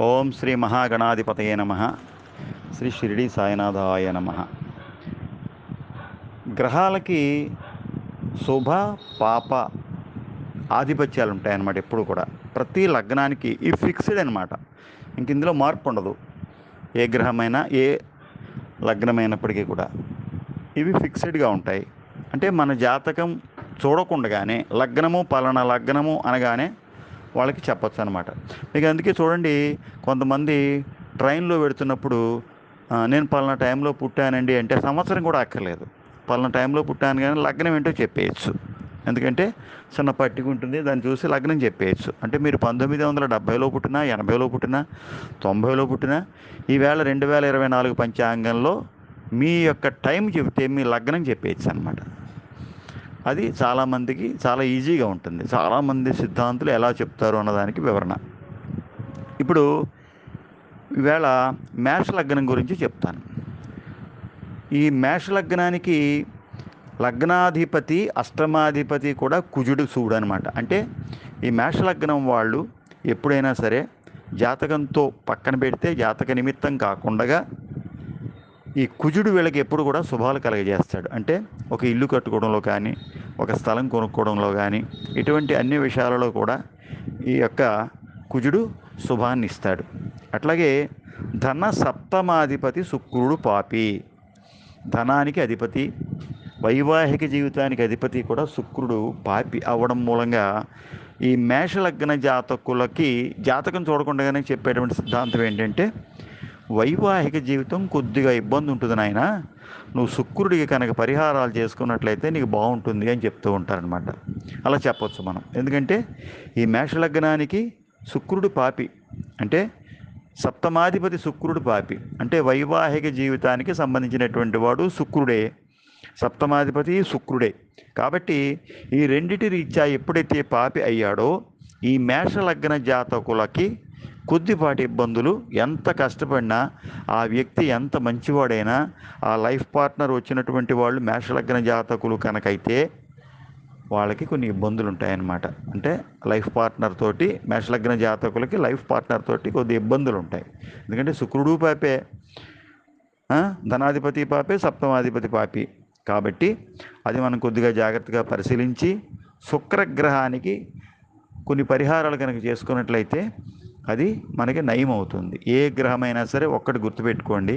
ఓం శ్రీ మహాగణాధిపతయ నమ. శ్రీ షిరిడి సాయినాథాయ నమ. గ్రహాలకి శుభ పాప ఆధిపత్యాలు ఉంటాయన్నమాట ఎప్పుడు కూడా. ప్రతి లగ్నానికి ఈ ఫిక్స్డ్ అనమాట ఇంక ఇందులో మార్పు ఉండదు. ఏ గ్రహమైనా ఏ లగ్నమైనప్పటికీ కూడా ఇవి ఫిక్స్డ్గా ఉంటాయి. అంటే మన జాతకం చూడకుండగానే లగ్నము పలానా లగ్నము అనగానే వాళ్ళకి చెప్పచ్చు అనమాట మీకు అందుకే చూడండి కొంతమంది ట్రైన్లో పెడుతున్నప్పుడు నేను పలానా టైంలో పుట్టానండి అంటే సంవత్సరం కూడా అక్కర్లేదు. పలానా టైంలో పుట్టాను కానీ లగ్నం ఏంటో చెప్పేయచ్చు. ఎందుకంటే చిన్న పట్టిక ఉంటుంది దాన్ని చూసి లగ్నం చెప్పేయచ్చు. అంటే మీరు పంతొమ్మిది వందల డెబ్బైలో పుట్టినా ఎనభైలో పుట్టినా తొంభైలో పుట్టినా ఈవేళ రెండు వేల ఇరవై నాలుగు పంచాంగంలో మీ యొక్క టైం చెబితే మీ లగ్నం చెప్పేయచ్చు అనమాట అది చాలామందికి చాలా ఈజీగా ఉంటుంది. చాలామంది సిద్ధాంతులు ఎలా చెప్తారు అన్నదానికి వివరణ. ఇప్పుడు ఈవేళ మేష లగ్నం గురించి చెప్తాను. ఈ మేష లగ్నానికి లగ్నాధిపతి అష్టమాధిపతి కూడా కుజుడు శివుడు అనమాట అంటే ఈ మేష లగ్నం వాళ్ళు ఎప్పుడైనా సరే జాతకంతో పక్కన పెడితే జాతక నిమిత్తం కాకుండా ఈ కుజుడు వీళ్ళకి ఎప్పుడు కూడా శుభాలు కలగజేస్తాడు. అంటే ఒక ఇల్లు కట్టుకోవడంలో కానీ ఒక స్థలం కొనుక్కోవడంలో కానీ ఇటువంటి అన్ని విషయాలలో కూడా ఈ యొక్క కుజుడు శుభాన్ని ఇస్తాడు. అట్లాగే ధన సప్తమాధిపతి శుక్రుడు పాపి. ధనానికి అధిపతి వైవాహిక జీవితానికి అధిపతి కూడా శుక్రుడు పాపి అవ్వడం మూలంగా ఈ మేషలగ్న జాతకులకి జాతకం చూడకుండానే చెప్పేటువంటి సిద్ధాంతం ఏంటంటే వైవాహిక జీవితం కొద్దిగా ఇబ్బంది ఉంటుంది నాయన. నువ్వు శుక్రుడికి కనుక పరిహారాలు చేసుకున్నట్లయితే నీకు బాగుంటుంది అని చెప్తూ ఉంటారనమాట అలా చెప్పొచ్చు మనం. ఎందుకంటే ఈ మేషలగ్నానికి శుక్రుడు పాపి. అంటే సప్తమాధిపతి శుక్రుడు పాపి. అంటే వైవాహిక జీవితానికి సంబంధించినటువంటి వాడు శుక్రుడే. సప్తమాధిపతి శుక్రుడే. కాబట్టి ఈ రెండిటి రీత్యా ఎప్పుడైతే పాపి అయ్యాడో ఈ మేష లగ్న జాతకులకి కొద్దిపాటి ఇబ్బందులు ఎంత కష్టపడినా ఆ వ్యక్తి ఎంత మంచివాడైనా ఆ లైఫ్ పార్ట్నర్ వచ్చినటువంటి వాళ్ళు మేషలగ్న జాతకులు కనుకైతే వాళ్ళకి కొన్ని ఇబ్బందులు ఉంటాయన్నమాట అంటే లైఫ్ పార్ట్నర్ తోటి మేషలగ్న జాతకులకి లైఫ్ పార్ట్నర్ తోటి కొద్ది ఇబ్బందులు ఉంటాయి ఎందుకంటే శుక్రుడు పాపే. ధనాధిపతి పాపే సప్తమాధిపతి పాపి. కాబట్టి అది మనం కొద్దిగా జాగ్రత్తగా పరిశీలించి శుక్రగ్రహానికి కొన్ని పరిహారాలు కనుక చేసుకున్నట్లయితే అది మనకి నయం అవుతుంది. ఏ గ్రహమైనా సరే ఒక్కటి గుర్తుపెట్టుకోండి.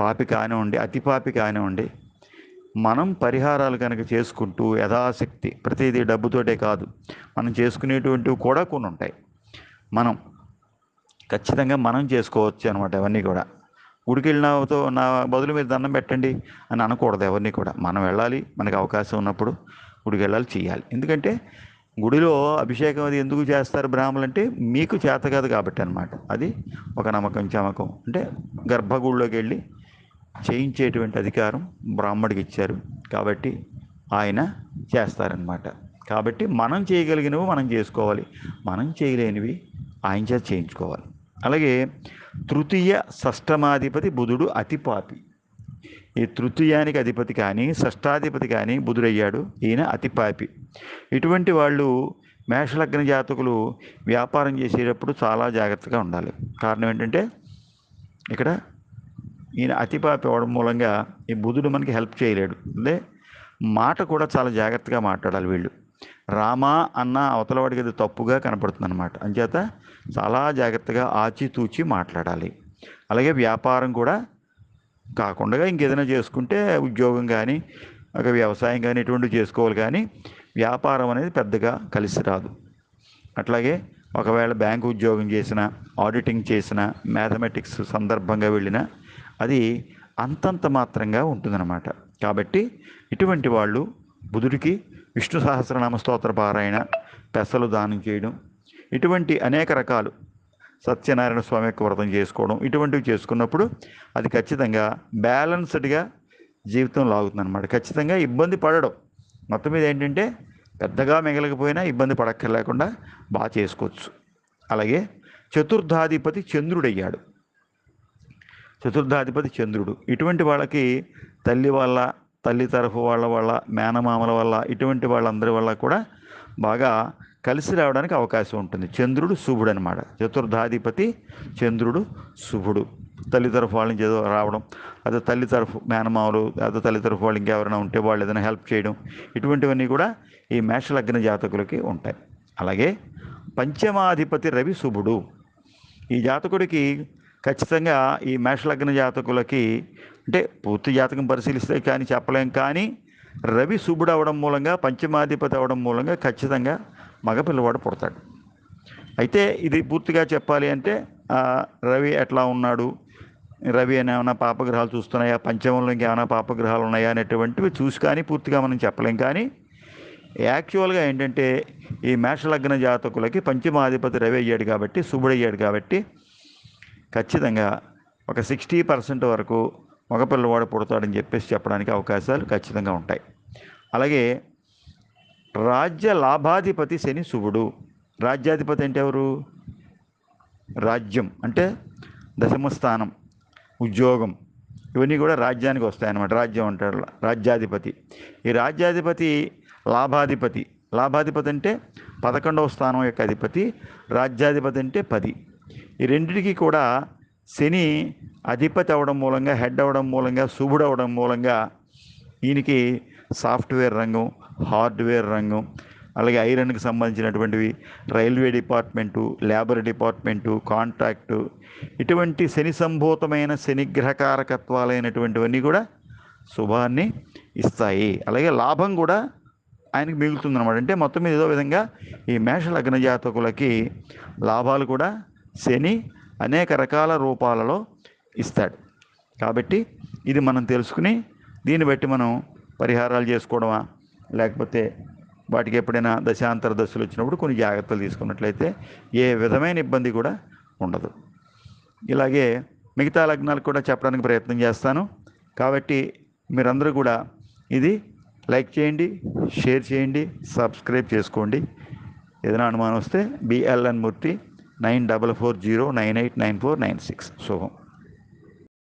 పాపి కానివ్వండి అతి పాపి కానివ్వండి మనం పరిహారాలు కనుక చేసుకుంటూ యథాశక్తి ప్రతిదీ డబ్బుతోటే కాదు మనం చేసుకునేటువంటివి కూడా కొన్ని ఉంటాయి. మనం ఖచ్చితంగా మనం చేసుకోవచ్చు అనమాట ఇవన్నీ కూడా. గుడికి వెళ్ళినతో నా బదులు మీరు దండం పెట్టండి అని అనకూడదు ఎవరిని కూడా. మనం వెళ్ళాలి మనకి అవకాశం ఉన్నప్పుడు గుడికి వెళ్ళాలి చేయాలి ఎందుకంటే గుడిలో అభిషేకం అది ఎందుకు చేస్తారు బ్రాహ్మణులు అంటే మీకు చేత కాదు కాబట్టి అనమాట అది ఒక నమ్మకం చమకం. అంటే గర్భగుడిలోకి వెళ్ళి చేయించేటువంటి అధికారం బ్రాహ్మడికి ఇచ్చారు కాబట్టి ఆయన చేస్తారనమాట కాబట్టి మనం చేయగలిగినవి మనం చేసుకోవాలి. మనం చేయలేనివి ఆయన చేత చేయించుకోవాలి. అలాగే తృతీయ షష్టమాధిపతి బుధుడు అతి పాపి. ఈ తృతీయానికి అధిపతి కానీ షష్టాధిపతి కానీ బుధుడయ్యాడు. ఈయన అతిపాపి ఇటువంటి వాళ్ళు మేషలగ్న జాతకులు వ్యాపారం చేసేటప్పుడు చాలా జాగ్రత్తగా ఉండాలి. కారణం ఏంటంటే ఇక్కడ ఈయన అతిపాపి అవడం మూలంగా ఈ బుధుడు మనకి హెల్ప్ చేయలేడు. అంటే మాట కూడా చాలా జాగ్రత్తగా మాట్లాడాలి వీళ్ళు. రామా అన్న అవతలవాడికి అది తప్పుగా కనపడుతుంది అనమాట అంచేత చాలా జాగ్రత్తగా ఆచితూచి మాట్లాడాలి. అలాగే వ్యాపారం కూడా కాకుండా ఇంకేదైనా చేసుకుంటే ఉద్యోగం కానీ ఒక వ్యవసాయం కానీ ఇటువంటివి చేసుకోవాలి కానీ వ్యాపారం అనేది పెద్దగా కలిసి రాదు. అట్లాగే ఒకవేళ బ్యాంకు ఉద్యోగం చేసిన ఆడిటింగ్ చేసిన మ్యాథమెటిక్స్ సందర్భంగా వెళ్ళిన అది అంతంత మాత్రంగా ఉంటుందన్నమాట. కాబట్టి ఇటువంటి వాళ్ళు బుధుడికి విష్ణు సహస్రనామ స్తోత్ర పారాయణ పెసలు దానం చేయడం ఇటువంటి అనేక రకాలు సత్యనారాయణ స్వామి యొక్క వ్రతం చేసుకోవడం ఇటువంటివి చేసుకున్నప్పుడు అది ఖచ్చితంగా బ్యాలెన్స్డ్గా జీవితం లాగుతుంది అనమాట ఖచ్చితంగా ఇబ్బంది పడడం. మొత్తం మీద ఏంటంటే పెద్దగా మిగలకపోయినా ఇబ్బంది పడక్కర్లేకుండా బాగా చేసుకోవచ్చు. అలాగే చతుర్థాధిపతి చంద్రుడయ్యాడు. చతుర్థాధిపతి చంద్రుడు. ఇటువంటి వాళ్ళకి తల్లి వల్ల తల్లి తరఫు వాళ్ళ వల్ల మేనమామల వల్ల ఇటువంటి వాళ్ళందరి వల్ల కూడా బాగా కలిసి రావడానికి అవకాశం ఉంటుంది. చంద్రుడు శుభుడు అనమాట చతుర్థాధిపతి చంద్రుడు శుభుడు. తల్లి తరఫు వాళ్ళ నుంచి ఏదో రావడం అదే తల్లి తరఫు మేనమావులు అదే తల్లి తరఫు వాళ్ళు ఇంకెవరైనా ఉంటే వాళ్ళు ఏదైనా హెల్ప్ చేయడం ఇటువంటివన్నీ కూడా ఈ మేషలగ్న జాతకులకి ఉంటాయి. అలాగే పంచమాధిపతి రవి శుభుడు. ఈ జాతకుడికి ఖచ్చితంగా ఈ మేషలగ్న జాతకులకి అంటే పూర్తి జాతకం పరిశీలిస్తే కానీ చెప్పలేం కానీ రవి శుభుడు అవడం మూలంగా పంచమాధిపతి అవడం మూలంగా ఖచ్చితంగా మగపిల్లవాడు పుడతాడు. అయితే ఇది పూర్తిగా చెప్పాలి అంటే రవి ఎట్లా ఉన్నాడు? రవి అని ఏమైనా పాపగ్రహాలు చూస్తున్నాయా? పంచమంలో ఇంకేమైనా పాపగ్రహాలు ఉన్నాయా? అనేటువంటివి చూసి కానీ పూర్తిగా మనం చెప్పలేం. కానీ యాక్చువల్గా ఏంటంటే ఈ మేషలగ్న జాతకులకి పంచమాధిపతి రవి అయ్యాడు కాబట్టి శుభుడు అయ్యాడు కాబట్టి ఖచ్చితంగా ఒక సిక్స్టీ పర్సెంట్ వరకు మగపిల్లవాడు పుడతాడని చెప్పేసి చెప్పడానికి అవకాశాలు ఖచ్చితంగా ఉంటాయి. అలాగే రాజ్య లాభాధిపతి శని శుభుడు. రాజ్యాధిపతి అంటే ఎవరు? రాజ్యం అంటే దశమ స్థానం ఉద్యోగం. ఇవన్నీ కూడా రాజ్యానికి వస్తాయన్నమాట. రాజ్యం అంటారు రాజ్యాధిపతి. ఈ రాజ్యాధిపతి లాభాధిపతి. లాభాధిపతి అంటే పదకొండవ స్థానం యొక్క అధిపతి రాజ్యాధిపతి అంటే పది. ఈ రెండింటికి కూడా శని అధిపతి అవడం మూలంగా హెడ్ అవడం మూలంగా శుభుడు అవడం మూలంగా ఈయనకి సాఫ్ట్వేర్ రంగం హార్డ్వేర్ రంగం అలాగే ఐరన్కి సంబంధించినటువంటివి railway department labour department contract ఇటువంటి శని సంభూతమైన శనిగ్రహకారకత్వాలైనటువంటివన్నీ కూడా శుభాన్ని ఇస్తాయి. అలాగే లాభం కూడా ఆయనకి మిగులుతుంది అనమాట అంటే మొత్తం మీద ఏదో విధంగా ఈ మేష లగ్న జాతకులకి లాభాలు కూడా శని అనేక రకాల రూపాలలో ఇస్తాడు. కాబట్టి ఇది మనం తెలుసుకుని దీన్ని బట్టి మనం పరిహారాలు చేసుకోవడమా? లేకపోతే వాటికి ఎప్పుడైనా దశాంతర దశలు వచ్చినప్పుడు కొన్ని జాగ్రత్తలు తీసుకున్నట్లయితే ఏ విధమైన ఇబ్బంది కూడా ఉండదు. ఇలాగే మిగతా లగ్నాలు కూడా చెప్పడానికి ప్రయత్నం చేస్తాను. కాబట్టి మీరందరూ కూడా ఇది లైక్ చేయండి షేర్ చేయండి సబ్స్క్రైబ్ చేసుకోండి. ఏదైనా అనుమానం వస్తే BLN Murthy nine double four zero nine eight nine four nine six. శుభం.